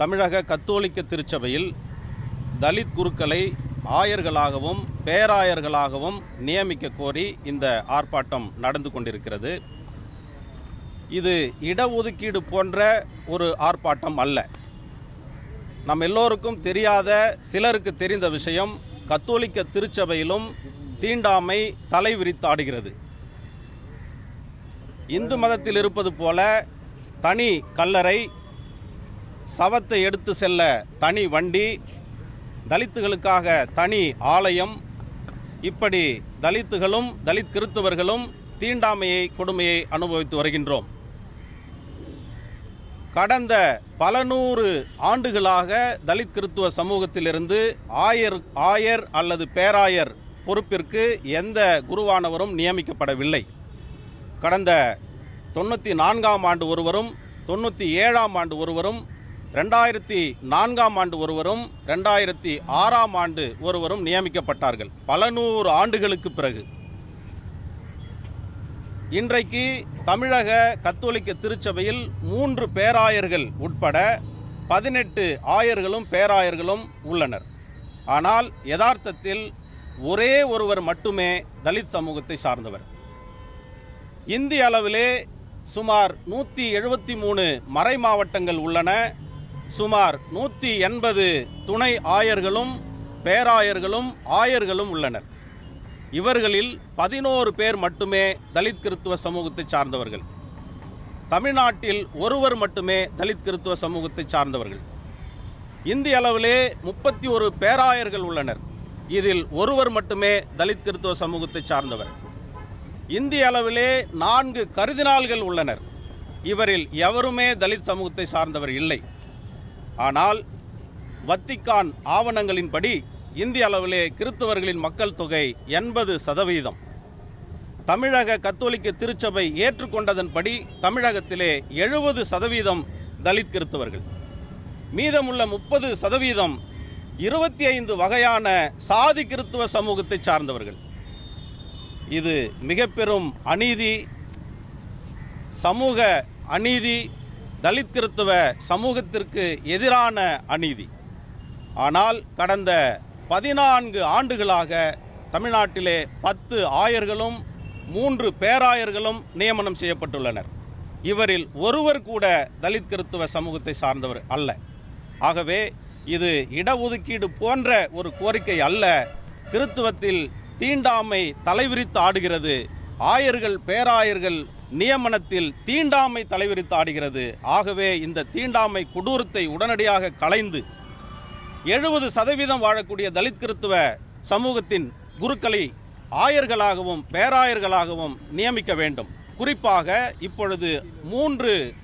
தமிழக கத்தோலிக்க திருச்சபையில் தலித் குருக்களை ஆயர்களாகவும் பேராயர்களாகவும் நியமிக்க கோரி இந்த ஆர்ப்பாட்டம் நடந்து கொண்டிருக்கிறது. இது இடஒதுக்கீடு போன்ற ஒரு ஆர்ப்பாட்டம் அல்ல. நம் எல்லோருக்கும் தெரியாத சிலருக்கு தெரிந்த விஷயம் கத்தோலிக்க திருச்சபையிலும் தீண்டாமை தலை விரித்தாடுகிறது இந்து மதத்தில் இருப்பது போல தனி கல்லறை சவத்தை எடுத்து செல்ல தனி வண்டி தலித்துகளுக்காக தனி ஆலயம். இப்படி தலித்துகளும் தலித் கிறிஸ்தவர்களும் தீண்டாமையை கொடுமையை அனுபவித்து வருகின்றோம். கடந்த பல நூறு ஆண்டுகளாக தலித் கிறித்துவ சமூகத்திலிருந்து ஆயர் ஆயர் அல்லது பேராயர் பொறுப்பிற்கு எந்த குருவானவரும் நியமிக்கப்படவில்லை. கடந்த தொண்ணூற்றி நான்காம் ஆண்டு ஒருவரும் தொண்ணூற்றி ஏழாம் ஆண்டு ஒருவரும் ரெண்டாயிரத்தி நான்காம் ஆண்டு ஒருவரும் ரெண்டாயிரத்தி ஆறாம் ஆண்டு ஒருவரும் நியமிக்கப்பட்டார்கள். பல நூறு ஆண்டுகளுக்கு பிறகு. இன்றைக்கு தமிழக கத்தோலிக்க திருச்சபையில் மூன்று பேராயர்கள் உட்பட பதினெட்டு ஆயர்களும் பேராயர்களும் உள்ளனர். ஆனால் யதார்த்தத்தில் ஒரே ஒருவர் மட்டுமே தலித் சமூகத்தை சார்ந்தவர். இந்திய அளவிலே சுமார் நூற்றி எழுபத்தி மூணு மறை மாவட்டங்கள் உள்ளன. சுமார் நூற்றி எண்பது துணை ஆயர்களும் பேராயர்களும் ஆயர்களும் உள்ளனர். இவர்களில் பதினோரு பேர் மட்டுமே தலித் கிறித்துவ சமூகத்தை சார்ந்தவர்கள். தமிழ்நாட்டில் ஒருவர் மட்டுமே தலித் கிறித்துவ சமூகத்தை சார்ந்தவர்கள். இந்திய அளவிலே முப்பத்தி ஒரு பேராயர்கள் உள்ளனர். இதில் ஒருவர் மட்டுமே தலித் கிறித்துவ சமூகத்தை சார்ந்தவர். இந்திய அளவிலே நான்கு கருதினால்கள் உள்ளனர். இவரில் எவருமே தலித் சமூகத்தை சார்ந்தவர் இல்லை. ஆனால் வத்திக்கான் ஆவணங்களின்படி இந்திய அளவிலே கிறித்தவர்களின் மக்கள் தொகை எண்பது சதவீதம். தமிழக கத்தோலிக்க திருச்சபை ஏற்றுக்கொண்டதன்படி தமிழகத்திலே எழுபது சதவீதம் தலித் கிறித்தவர்கள். மீதமுள்ள முப்பது சதவீதம் இருபத்தி ஐந்து வகையான சாதி கிறித்துவ சமூகத்தை சார்ந்தவர்கள். இது மிக பெரும் அநீதி சமூக அநீதி தலித் கிறித்துவ சமூகத்திற்கு எதிரான அநீதி. ஆனால் கடந்த பதினான்கு ஆண்டுகளாக தமிழ்நாட்டிலே பத்து ஆயர்களும் மூன்று பேராயர்களும் நியமனம் செய்யப்பட்டுள்ளனர். இவரில் ஒருவர் கூட தலித் கிறித்துவ சமூகத்தை சார்ந்தவர் அல்ல. ஆகவே இது இடஒதுக்கீடு போன்ற ஒரு கோரிக்கை அல்ல. கிறித்துவத்தில் தீண்டாமை தலைவிரித்து ஆடுகிறது. ஆயர்கள் பேராயர்கள் நியமனத்தில் தீண்டாமை தலைவிரித்து ஆடுகிறது. ஆகவே இந்த தீண்டாமை கொடூரத்தை உடனடியாக களைந்து எழுபது சதவீதம் வாழக்கூடிய தலித் கிறித்துவ சமூகத்தின் குருக்களை ஆயர்களாகவும் பேராயர்களாகவும் நியமிக்க வேண்டும். குறிப்பாக இப்பொழுது மூன்று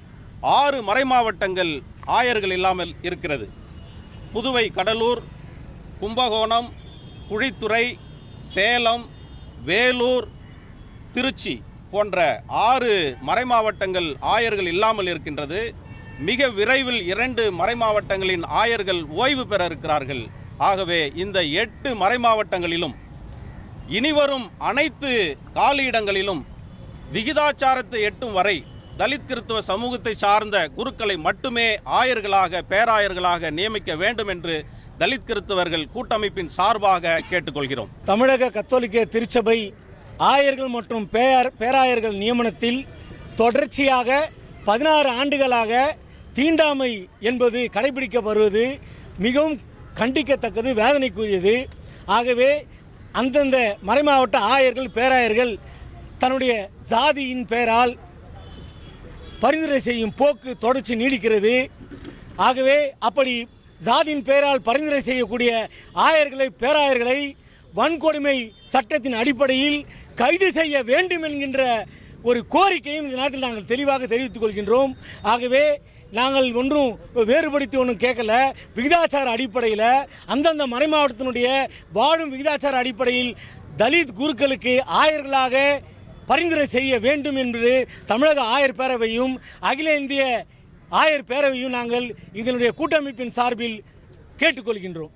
ஆறு மறைமாவட்டங்கள் ஆயர்கள் இல்லாமல் இருக்கிறது. புதுவை கடலூர் கும்பகோணம் குழித்துறை சேலம் வேலூர் திருச்சி. போன்ற ஆறு மறைமாவட்டங்கள் ஆயர்கள் இல்லாமல் இருக்கின்றது. மிக விரைவில் இரண்டு மறைமாவட்டங்களின் ஆயர்கள் ஓய்வு பெற இருக்கிறார்கள். ஆகவே இந்த எட்டு மறைமாவட்டங்களிலும் இனிவரும் அனைத்து காலியிடங்களிலும் விகிதாச்சாரத்தை எட்டும் வரை தலித் கிறித்துவ சமூகத்தை சார்ந்த குருக்களை மட்டுமே ஆயர்களாக பேராயர்களாக நியமிக்க வேண்டும் என்று தலித் கிறித்துவர்கள் கூட்டமைப்பின் சார்பாக கேட்டுக்கொள்கிறோம். தமிழக கத்தோலிக்க திருச்சபை ஆயர்கள் மற்றும் பேர் பேராயர்கள் நியமனத்தில் தொடர்ச்சியாக பதினாறு ஆண்டுகளாக தீண்டாமை என்பது கடைபிடிக்கப்படுவது மிகவும் கண்டிக்கத்தக்கது வேதனைக்குரியது. ஆகவே அந்தந்த மறைமாவட்ட ஆயர்கள் பேராயர்கள் தன்னுடைய ஜாதியின் பெயரால் பரிந்துரை செய்யும் போக்கு தொடர்ச்சி நீடிக்கிறது. ஆகவே அப்படி ஜாதியின் பெயரால் பரிந்துரை செய்யக்கூடிய ஆயர்களை பேராயர்களை வன்கொடுமை சட்டத்தின் அடிப்படையில் கைது செய்ய வேண்டும் என்கின்ற ஒரு கோரிக்கையும் இந்த நேரத்தில் நாங்கள் தெளிவாக தெரிவித்துக் கொள்கின்றோம். ஆகவே நாங்கள் ஒன்றும் வேறுபடுத்தி ஒன்றும் கேட்கல. விகிதாச்சார அடிப்படையில் அந்தந்த மறைமாவட்டத்தினுடைய வாழும் விகிதாச்சார அடிப்படையில் தலித் குருக்களுக்கு ஆயர்களாக பரிந்துரை செய்ய வேண்டும் என்று தமிழக ஆயர் பேரவையும் அகில இந்திய ஆயர் பேரவையும் நாங்கள் எங்களுடைய கூட்டமைப்பின் சார்பில் கேட்டுக்கொள்கின்றோம்.